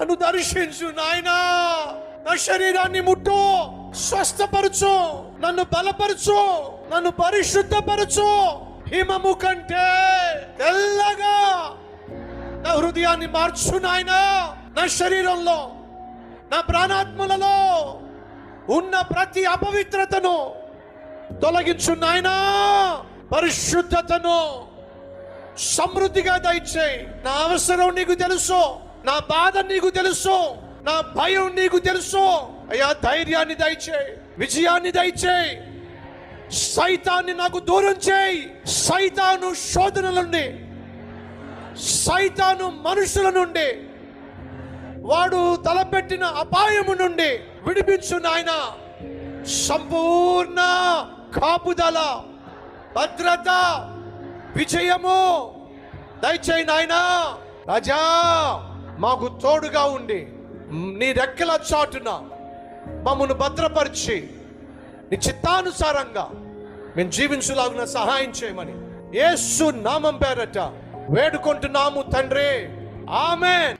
నన్ను దర్శించు నాయనా. నా శరీరాన్ని ముట్టు. స్వస్థపరచు. నన్ను బలపరచు. నన్ను పరిశుద్ధపరచు. హిమము కంటే తెల్లగా. నా హృదయాన్ని మార్చు నాయనా. నా శరీరంలో నా ప్రాణాత్మలలో ఉన్న ప్రతి అపవిత్రతను తొలగించు నాయనా. పరిశుద్ధతను సమృద్ధిగా దయచేయి. నా అవసరం నీకు తెలుసు. నా బాధ నీకు తెలుసు నా భయం నీకు తెలుసు. అయ్యా ధైర్యాన్ని దయచేయి విజయాన్ని దయచేయి. సైతాన్ని నాకు దూరం చేయి సైతాను శోధనల నుండి సైతాను మనుషుల నుండి వాడు తలపెట్టిన అపాయము నుండి విడిపించు నాయన. సంపూర్ణ కాపుదల భద్రత విజయము. దయచేయి నాయనా. రాజా. మాకు తోడుగా ఉండి నీ రెక్కల చాటున మమ్మను భద్రపరిచి నీ చిత్తానుసారంగా మేము జీవించలాగున సహాయం చేయమని యేసు నామం పేరట వేడుకుంటున్నాము తండ్రి. ఆమె